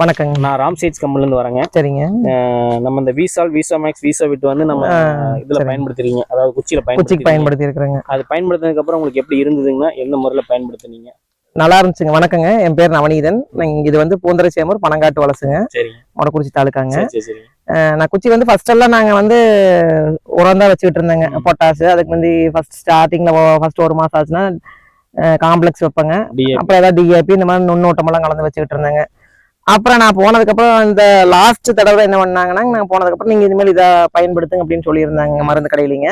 வணக்கங்க. நான் ராம் சீட்ஸ் கம்பெனிலேருந்து வரேங்க. சரிங்க. நம்ம இந்த விசால் விசா மேக்ஸ் விசா விட்டு வந்து நம்ம இதுல. பயன்படுத்துறீங்க. அதாவது குச்சியில குச்சிக்கு பயன்படுத்தி பயன்படுத்தி இருக்கிறேங்க அது பயன்படுத்தினதுக்கு அப்புறம் உங்களுக்கு எப்படி இருந்ததுங்கன்னா எந்த முறையில பயன்படுத்துனீங்க? நல்லா இருந்துச்சுங்க. வணக்கங்க. என் பேர் நவநீதன். இது வந்து பூந்தரை சேமூர் பனங்காட்டு சரிங்க. மொடக்குறிச்சி தாலுக்காங்க. நான் குச்சி வந்து ஃபர்ஸ்ட் எல்லாம் நாங்க வந்து உரம் தான் வச்சுக்கிட்டு இருந்தேங்க. பொட்டாசு அதுக்கு வந்து ஃபர்ஸ்ட் ஸ்டார்டிங்ல ஃபர்ஸ்ட் ஒரு மாசம் ஆச்சுன்னா காம்ப்ளெக்ஸ் வைப்பேங்க. அப்புறம் ஏதாவது டிஏபி இந்த மாதிரி நுண்ணூட்டமெல்லாம் கலந்து வச்சுக்கிட்டு இருந்தேங்க. அப்புறம் நான் போனதுக்கப்புறம் இந்த லாஸ்ட் தடவை என்ன பண்ணாங்கன்னா நான் போனதுக்கப்புறம் நீங்க இனிமேல் இதை பயன்படுத்துங்க அப்படின்னு சொல்லியிருந்தாங்க மருந்து கடையிலிங்க.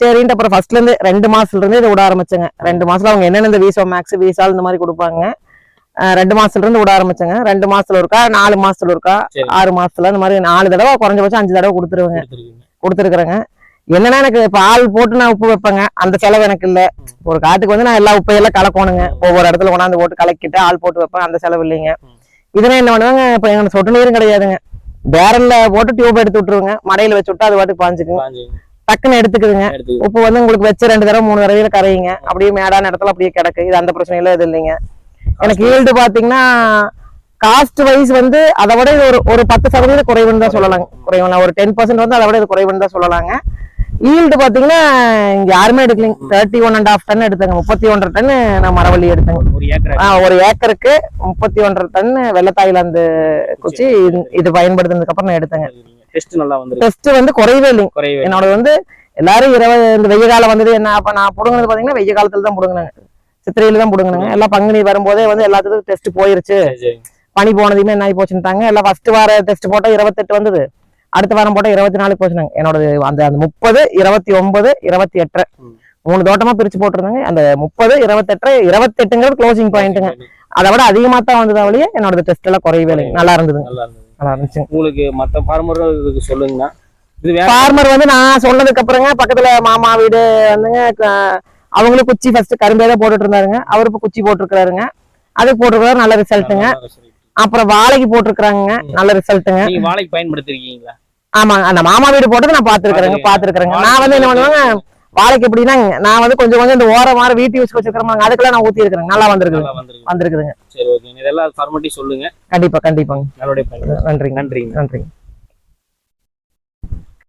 சரின்ட்டு அப்புறம் ஃபர்ஸ்ட்ல இருந்து ரெண்டு மாசத்துல இருந்து இதை விட ஆரம்பிச்சேங்க. ரெண்டு மாசத்துல அவங்க என்னென்ன இந்த வீசோ மேக்ஸ் வீசால் இந்த மாதிரி கொடுப்பாங்க ரெண்டு மாசத்துல இருந்து விட ஆரம்பிச்சேங்க. ரெண்டு மாசத்துல இருக்கா நாலு மாசத்துல இருக்கா. ஆறு மாசத்துல இந்த மாதிரி நாலு தடவை குறைஞ்சபட்சம் அஞ்சு தடவை கொடுத்துருவேங்க. கொடுத்துருக்குறேங்க. என்னன்னா எனக்கு இப்போ ஆள் போட்டு நான் உப்பு வைப்பேங்க. அந்த செலவு எனக்கு இல்ல. ஒரு காட்டுக்கு வந்து நான் எல்லா உப்பையெல்லாம் கலக்கணுங்க. ஒவ்வொரு இடத்துல கொண்டாந்து போட்டு கலக்கிட்டு ஆள் போட்டு வைப்பேன். அந்த செலவு இல்லைங்க. ம். இதுல என்ன பண்ணுவாங்க? இப்போ எங்களுக்கு சொட்டு நீரும் கிடையாதுங்க. பேரல்ல போட்டு டியூப் எடுத்து விட்டுருவாங்க. மடையில வச்சு விட்டு அது பாட்டுக்கு பாஞ்சுக்குங்க பாஞ்சு டக்குன்னு எடுத்துக்குதுங்க. உப்பு வந்து உங்களுக்கு வச்சு ரெண்டு தடவை மூணு தடவையில கரையுங்க. அப்படியே மேடான இடத்துல அப்படியே கிடக்கு. இது அந்த பிரச்சனையில இது இல்லைங்க. எனக்கு ஈல்டு பாத்தீங்கன்னா காஸ்ட் வைஸ் வந்து அதை விட இது ஒரு ஒரு பத்து சதவீதம் குறைவுன்னு தான் சொல்லலாங்க. குறைவு. ஒரு டென் பர்சன்ட் வந்து அதை விட இது குறைவுன்னு தான் சொல்லலாங்க. ஈல்டு பாத்தீங்கன்னா இங்க யாருமே எடுக்கலைங்க thirty one and half ton எடுத்தேங்க. முப்பத்தி ஒன்றரை டன் நான் மரவள்ளி எடுத்தேங்க. ஒரு ஏக்கர் ஆ, ஒரு ஏக்கருக்கு முப்பத்தி ஒன்றரை டன் வெள்ளத்தாயிலாந்து குச்சி இது- இது பயன்படுத்தினதுக்கு அப்புறம் நான் எடுத்தேங்க. டெஸ்ட் நல்லா வந்துருக்கு. டெஸ்ட் வந்து குறையவே இல்லைங்க. என்னோட வந்து எல்லாரும் இருபது இந்த வெய்ய காலம் வந்தது என்ன அப்ப நான் புடுங்கினது பாத்தீங்கன்னா வெய்ய காலத்துல தான் புடுங்கினாங்க. சித்திரையில தான் புடுங்கினாங்க. எல்லாம் பங்குனி வரும்போதே வந்து எல்லாத்துக்கும் டெஸ்ட் போயிருச்சு. பனி போனதுமே என்ன ஆகி போச்சுட்டாங்க எல்லாம் ஃபர்ஸ்ட் வார டெஸ்ட் போட்டா இருபத்தெட்டு வந்தது. அடுத்த வாரம் போட்டா இருபத்தி நாலு போச்சுனாங்க. என்னோட அந்த அந்த முப்பது இருபத்தி ஒன்பது இருபத்தி எட்டு. மூணு தோட்டமா பிரிச்சு போட்டிருந்தாங்க. அந்த முப்பது இருபத்தெட்டு இருபத்தெட்டுங்கிறது க்ளோசிங் பாயிண்ட்டுங்க அதை விட அதிகமா தான் வந்ததா வழியே என்னோட டெஸ்ட் எல்லாம் குறையவே இல்லைங்க. நல்லா இருந்தது. நல்லா இருந்துச்சு உங்களுக்கு மத்த ஃபார்மர் இதுக்கு சொல்லுங்கண்ணா. ஃபார்மர் வந்து நான் சொன்னதுக்கு அப்புறங்க பக்கத்துல மாமா வீடு வந்துங்க அவங்களும் குச்சி ஃபர்ஸ்ட் கரும்பே தான் போட்டுட்டு இருந்தாருங்க. அவரு இப்ப குச்சி போட்டிருக்காருங்க அதுக்கு போட்டிருக்காரு நல்ல ரிசல்ட்டுங்க. அப்புறம் வாழைக்கு போட்டிருக்காங்க நல்ல ரிசல்ட்டுங்க. வாழைக்கு பயன்படுத்திருக்கீங்களா? ஆமாங்க அந்த மாமா வீடு போட்டது நான் பாத்திருக்கீங்க. பாத்துருக்கேங்க நான் வந்து என்ன பண்ணுவேங்க வாழைக்கு எப்படின்னா நான் வந்து கொஞ்சம் கொஞ்சம் இந்த ஓரம் மாற வீட்டு யூஸ் வச்சிருக்கிறேன் அதுக்கெல்லாம் நான் ஊத்தி இருக்கிறேன் நல்லா வந்திருக்குது. வந்திருக்குதுங்க. சரி ஓகே இதெல்லாம் ஃபார்மாலிட்டி சொல்லுங்க. கண்டிப்பா கண்டிப்பாங்க. நன்றிங்க. நன்றிங்க. நன்றிங்க.